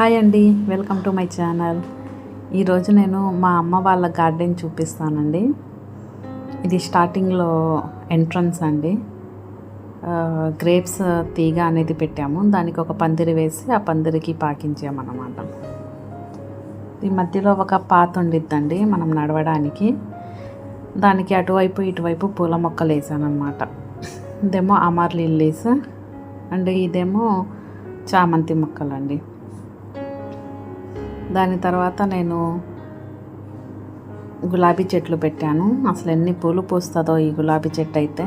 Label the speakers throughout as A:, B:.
A: Hi అండి welcome to my channel. ఈరోజు నేను మా అమ్మ వాళ్ళ గార్డెన్ చూపిస్తానండి. ఇది స్టార్టింగ్లో ఎంట్రన్స్ అండి. గ్రేప్స్ తీగ అనేది పెట్టాము. దానికి ఒక పందిరి వేసి ఆ పందిరికి పాకించామన్నమాట. ఈ మధ్యలో ఒక పాత ఉండిద్దండి మనం నడవడానికి. దానికి అటువైపు ఇటువైపు పూల మొక్కలు వేసాను ఇదేమో అమర్ లిల్లీస్ అండ్ ఇదేమో చామంతి మొక్కలండి. దాని తర్వాత నేను గులాబీ చెట్లు పెట్టాను. అసలు ఎన్ని పూలు పూస్తుందో ఈ గులాబీ చెట్టు అయితే.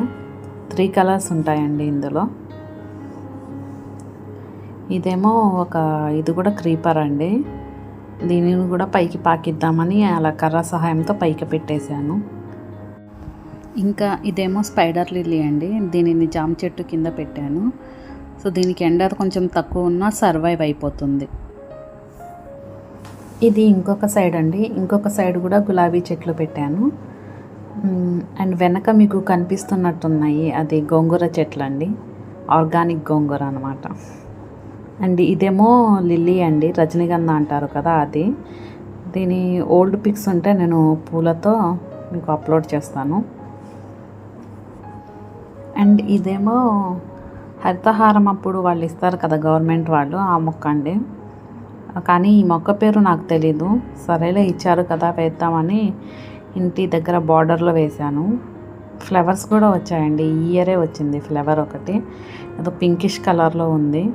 A: త్రీ కలర్స్ ఉంటాయండి ఇందులో. ఇదేమో ఒక ఇది కూడా క్రీపర్ అండి. దీనిని కూడా పైకి పాకిద్దామని అలా కర్ర సహాయంతో పైకి పెట్టేశాను. ఇంకా ఇదేమో స్పైడర్ లిల్లీ అండి. దీనిని జామ చెట్టు కింద పెట్టాను. సో దీనికి ఎండ కొంచెం తక్కువ ఉన్నా సర్వైవ్ అయిపోతుంది. ఇది ఇంకొక సైడ్ అండి. ఇంకొక సైడ్ కూడా గులాబీ చెట్లు పెట్టాను. అండ్ వెనక మీకు కనిపిస్తున్నట్టున్నాయి. అది గోంగూర చెట్లు అండి ఆర్గానిక్ గోంగూర అనమాట అండ్ ఇదేమో లిల్లీ అండి. రజనీగంధ అంటారు కదా అది. దీని ఓల్డ్ పిక్స్ ఉంటే నేను పూలతో మీకు అప్లోడ్ చేస్తాను. అండ్ ఇదేమో హరితహారం అప్పుడు వాళ్ళు ఇస్తారు కదా గవర్నమెంట్ వాళ్ళు ఆ మొక్క అండి. కానీ ఈ మొక్క పేరు నాకు తెలీదు. సరేలే ఇచ్చారు కదా వేద్దామని ఇంటి దగ్గర బార్డర్లో వేశాను. ఫ్లవర్స్ కూడా వచ్చాయండి. ఈ ఇయరే వచ్చింది ఫ్లవర్ ఒకటి. ఏదో పింకిష్ కలర్లో ఉంది.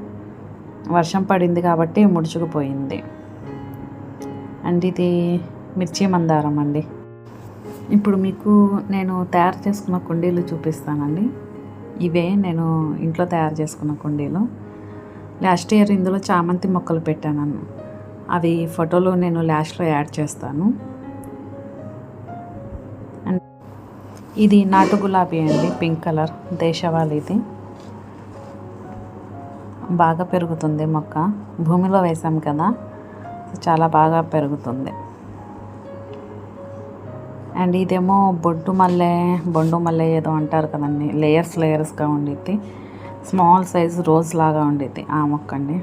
A: వర్షం పడింది కాబట్టి ముడుచుకుపోయింది. అండ్ ఇది మిర్చి మందారం అండి. ఇప్పుడు మీకు నేను తయారు చేసుకున్న కుండీలు చూపిస్తానండి. ఇవే నేను ఇంట్లో తయారు చేసుకున్న కుండీలు. లాస్ట్ ఇయర్ ఇందులో చామంతి మొక్కలు పెట్టాను అవి ఫోటోలు నేను లాస్ట్లో యాడ్ చేస్తాను. అండ్ ఇది నాటు గులాబీ అండి పింక్ కలర్ దేశవాళి ఇది. బాగా పెరుగుతుంది మొక్క. భూమిలో వేసాం కదా చాలా బాగా పెరుగుతుంది. అండ్ ఇదేమో బొడ్డు మల్లె బొండు మల్లె ఏదో అంటారు కదండి లేయర్స్ లేయర్స్గా ఉండిద్ది. స్మాల్ సైజ్ రోజ్ లాగా ఉండేది ఆ మొక్క అండి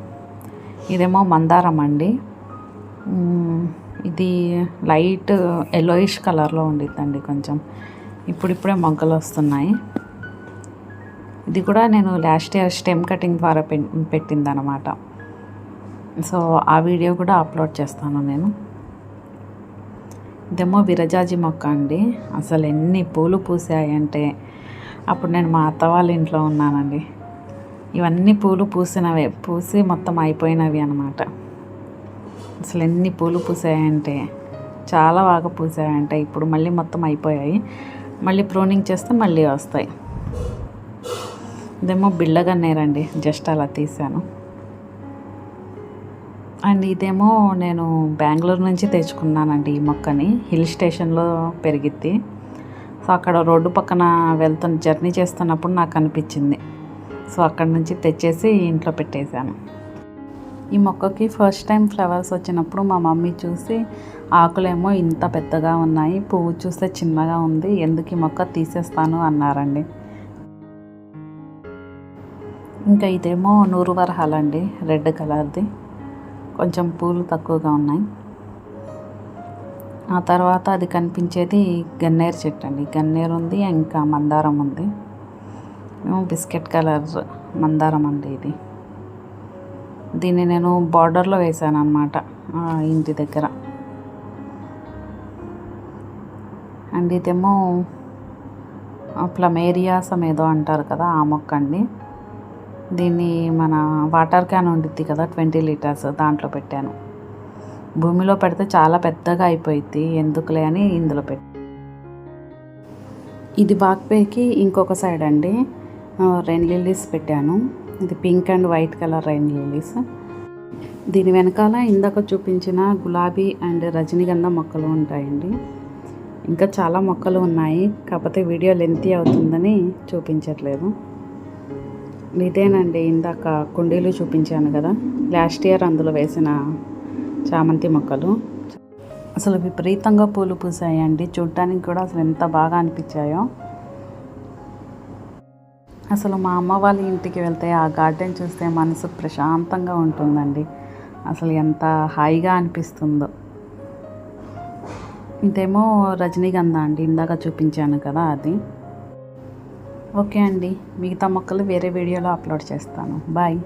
A: ఇదేమో మందారం అండి. ఇది లైట్ ఎల్లోయిష్ కలర్లో ఉండిద్దండి కొంచెం. ఇప్పుడిప్పుడే మొగ్గలు వస్తున్నాయి. ఇది కూడా నేను లాస్ట్ ఇయర్ స్టెమ్ కటింగ్ ద్వారా పెట్టింది అనమాట సో ఆ వీడియో కూడా అప్లోడ్ చేస్తాను నేను. ఇదేమో విరజాజి మొక్క అండి. అసలు ఎన్ని పూలు పూసాయంటే అప్పుడు నేను మా అత్త వాళ్ళ ఇంట్లో ఉన్నానండి. ఇవన్నీ పూలు పూసినవే పూసి మొత్తం అయిపోయినవి అనమాట అసలు ఎన్ని పూలు పూసాయంటే చాలా బాగా పూసాయంటే. ఇప్పుడు మళ్ళీ మొత్తం అయిపోయాయి. మళ్ళీ ప్రూనింగ్ చేస్తే మళ్ళీ వస్తాయి. ఇదేమో బిళ్ళగన్నేరండి జస్ట్ అలా తీసాను అండ్ ఇదేమో నేను బెంగళూరు నుంచి తెచ్చుకున్నానండి ఈ మొక్కని. హిల్ స్టేషన్లో పెరిగిద్ది. సో అక్కడ రోడ్డు పక్కన వెళ్తున్న జర్నీ చేస్తున్నప్పుడు నాకు అనిపించింది. సో అక్కడ నుంచి తెచ్చేసి ఇంట్లో పెట్టేశాను. ఈ మొక్కకి ఫస్ట్ టైం ఫ్లవర్స్ వచ్చినప్పుడు మా మమ్మీ చూసి ఆకులేమో ఇంత పెద్దగా ఉన్నాయి పువ్వు చూస్తే చిన్నగా ఉంది ఎందుకు ఈ మొక్క తీసేస్తాను? అన్నారండి. ఇంకా ఇదేమో నూరు వరహాలండి రెడ్ కలర్ది. కొంచెం పూలు తక్కువగా ఉన్నాయి. ఆ తర్వాత అది కనిపించేది గన్నేరు చెట్టు అండి. గన్నేరు ఉంది ఇంకా మందారం ఉంది. ఏమో బిస్కెట్ కలర్ మందారం అండి ఇది. దీన్ని నేను బార్డర్లో వేసాను అనమాట ఇంటి దగ్గర. అండ్ ఇదేమో ప్లమేరియాస్ ఏదో అంటారు కదా ఆ మొక్క అండి. దీన్ని మన వాటర్ క్యాన్ ఉండిద్ది కదా ట్వంటీ లీటర్స్ దాంట్లో పెట్టాను. భూమిలో పెడితే చాలా పెద్దగా అయిపోయింది ఎందుకులే అని ఇందులో పెట్టి ఇది బాక్పేకి ఇంకొక సైడ్ అండి. రెయిన్ లిల్లీస్ పెట్టాను. ఇది pink and white colour rain lilies దీని వెనకాల ఇందాక చూపించిన గులాబీ అండ్ రజనీగంధ మొక్కలు ఉంటాయండి. ఇంకా చాలా మొక్కలు ఉన్నాయి. కాకపోతే వీడియో లెంతీ అవుతుందని చూపించట్లేదు. ఇదేనండి ఇందాక కుండీలు చూపించాను కదా. లాస్ట్ ఇయర్ అందులో వేసిన చామంతి మొక్కలు. అసలు విపరీతంగా పూలు పూసాయండి. చూడటానికి కూడా అసలు ఎంత బాగా అనిపించాయో. అసలు మా అమ్మ వాళ్ళ ఇంటికి వెళ్తే ఆ గార్డెన్ చూస్తే మనసు ప్రశాంతంగా ఉంటుందండి. అసలు ఎంత హాయిగా అనిపిస్తుందో. ఇదేమో రజనీగంధ అండి ఇందాక చూపించాను కదా అది. ఓకే అండి మిగతా మొక్కలు వేరే వీడియోలో అప్లోడ్ చేస్తాను. బాయ్.